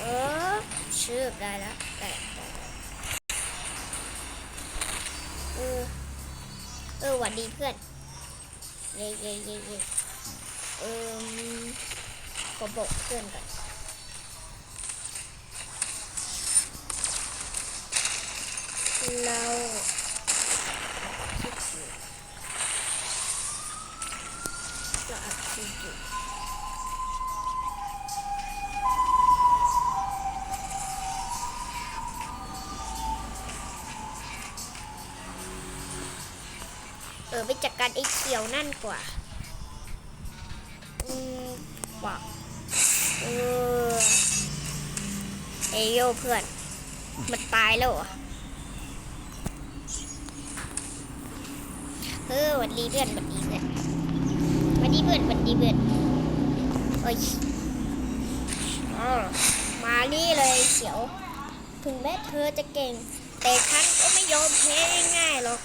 เออชื่อได้แล้วได้ได้เออเออหวัดดีเพื่อนเย่เย่เย่เย่เออขอบอกเพื่อนก่อนเรา เออไปจัดการไอ้เขียวนั่นกว่า อืมว่ะเออเอโยเพื่อน มันตายแล้วเหรอเออวันดีเพื่อนหวันดีเพื่อนหวันดีเพื่อนหวันดีเพื่อนเอ้ยอ๋อมานี่เลยเขียว ถึงแม้เธอจะเก่ง แต่ฉันก็ไม่ยอมแพ้ง่ายๆหรอก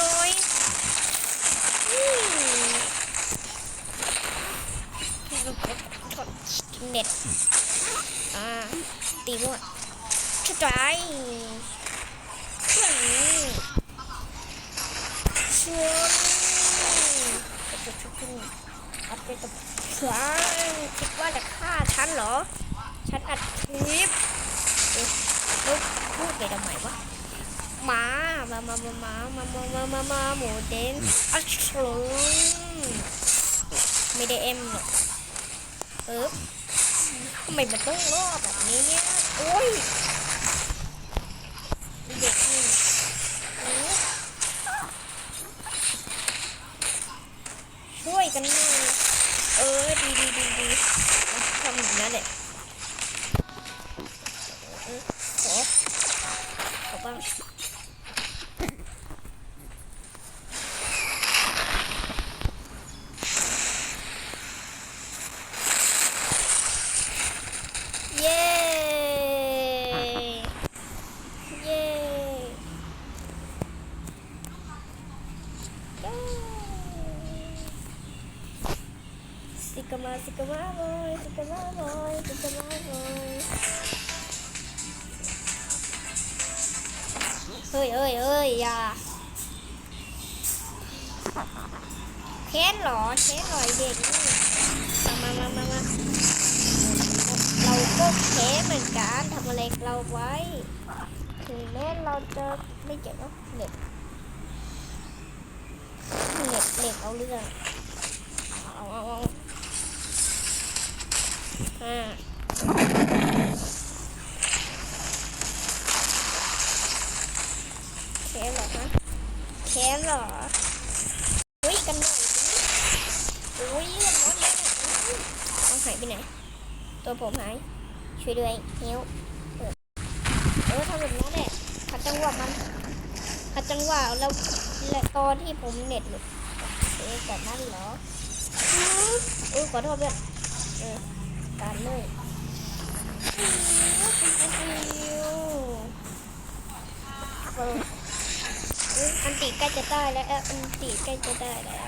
อุ้ยกันน้อยอืมเน็ตอ่าตีมั่วชุดใจเพื่อนนี้ชวนชุดชุดชุดอัดไปกับเสือคิดว่าจะฆ่าฉันเหรอ ฉันอัดคลิปเอ๊ะแล้วพูดไปทำไมวะห มามามามามามามามามามาหมูเด้งอัชรุไม่ได้เอ็มหรอกเออทำไมมันต้องรอแบบนี้เนี่ยโอ้ย xin cảm ơn ơi xin cảm ơn ơi ơi. À khét lọ, khét rồi về mà mà mà mà mà. Lâu có khé mình cả thật là lẹt lâu quá thì nó lâu cho mấy chuyện nó đẹp đẹp đẹp lâu nữa rồi. ห้าแคมหรอคะแคมหรออุ้ยกันหน่อยดิอุ้ยกันรถเลยต้องหายไปไหน ตัวผมหาย ช่วยด้วยเฮียวเออทำแบบนั้นแหละขัดจังหวะมันขัดจังหวะแล้วและตอนที่ผมเน็ตหลุดเอ๊ะแต่นั่นเหรออือขอโทษด้วยเออ การเลยอันติใกล้จะได้แล้วอันติใกล้จะได้แล้ว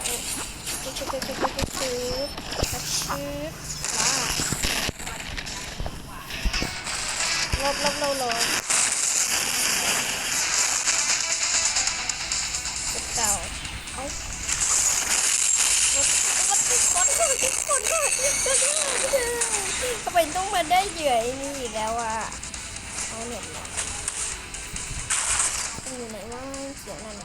ชุบชุบชุบชุบชุบชุบชุบชุบลบลบลบลบ ทำไมต้องมาได้เหยื่อไอ้นี่อีกแล้วอะเอาเน็ตมามันอยู่ไหนว่าเสียงนั่น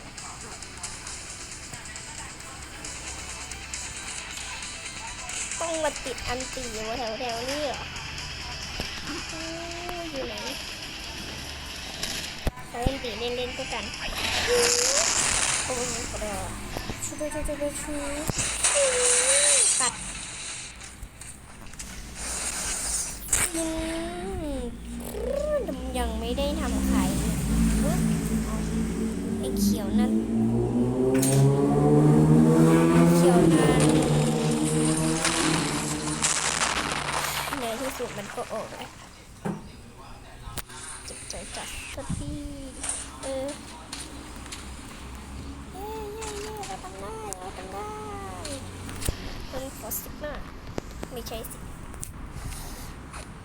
ต้องมาติดอันตีอยู่แถวแถวๆนี้เหรออยู่ไหนเราเล่นตีเล่นเล่นก็กันโอ้ยกระโดดชูชูชูชูชูตัด อืมยังไม่ได้ทำไข่อุ๊ยไอ้เขียวนั่นเขียวนั่นในที่สุดมันก็ออกแล้วจับใจจับสักทีเออเย้เย้เย้เราทำได้เราทำได้อสิบหน้าไม่ใช่สิเ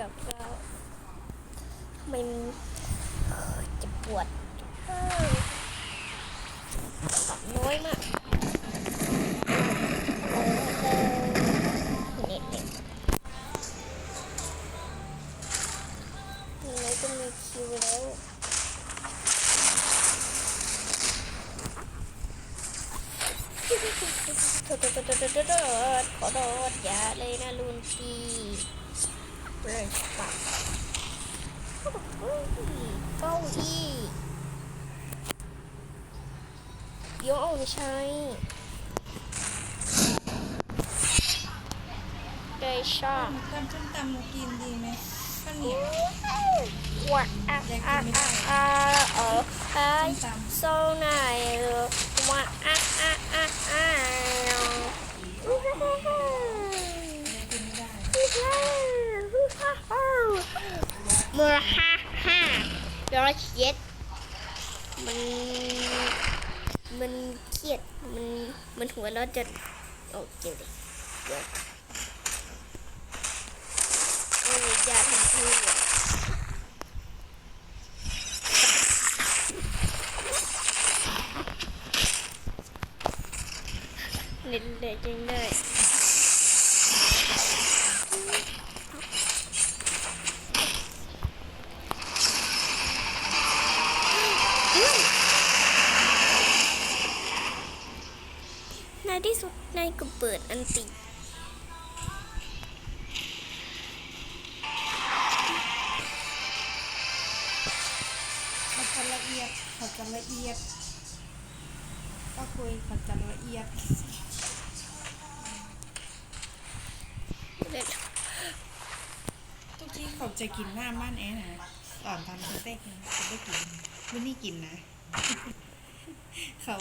กับเราทำไมมันจะปวดเอ้ยน้อยมากเออเออเน็ตเน็ตยังไงก็มีคิวแล้วโทษโทษโทษโทษโทษโทษขอโทษอย่าเลยนะลุนที เบิร์ดปักเก้าอี้ยกไม่ใช่ได้ชอบตำส้มตำกินดีไหมข้าวเหนียวว่าอะอะอะอะเออไอ้ส้มตโซนายว่าอะอะอะอะำกินไม่ได้เมื่อฮ่าฮ่าร้อยเย็ดมัน มันเครียด มัน มันหัวเราะจะโอเจ็บดิเดี๋ยวโอ้ยอย่าทำพูดเล่นเลยจริงได้ในที่สุดนายก็ เปิดอันติเขาจะละเอียดเขาจะละเอียด ก็คุยเขาจะละเอียดทุกที่เขาจะกินหน้าบ้านแอนนะตอนทำสเต็กนะเขาได้กินไม่นี่กินนะ เขา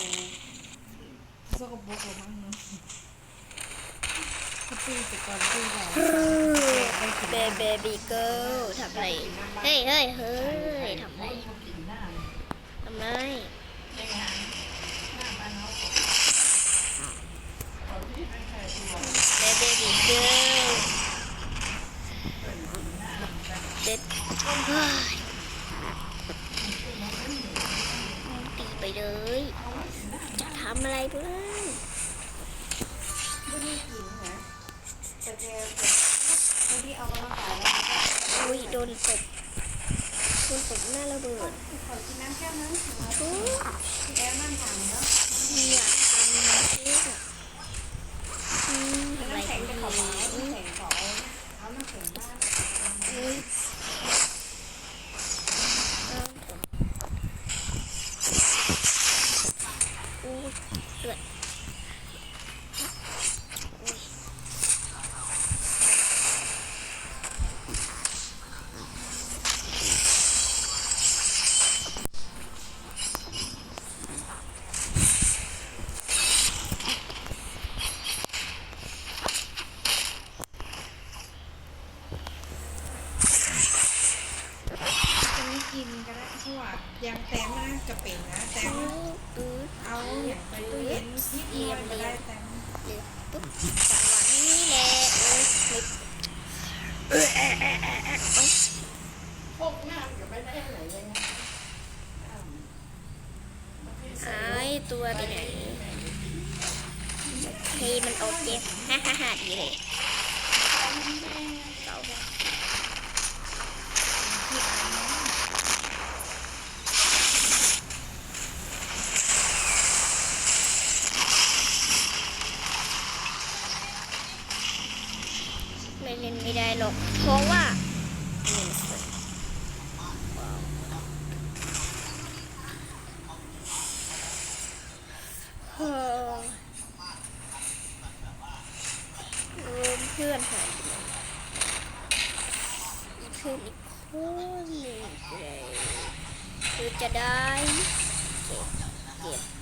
สกปรกกว่ามั้งเนาะ เขาตีแต่ก่อนตีก่อนเบเบบีเกิลทำอะไร เฮ้ยเฮ้ยเฮ้ยทำอะไรทำไร ไม่ได้เอามาขายแล้วก็อุ้ยโดนตบโดนตบหน้าระเบิดขอกินน้ำแก้วนึงทุกแก้วนั่นถังเนาะอยากทำน้ำพริกอะอืมอะไรน้ำแข็งกัจะนขอดีเอาน้ำแข็งขอเอาน้ำแข็ง Yes. ค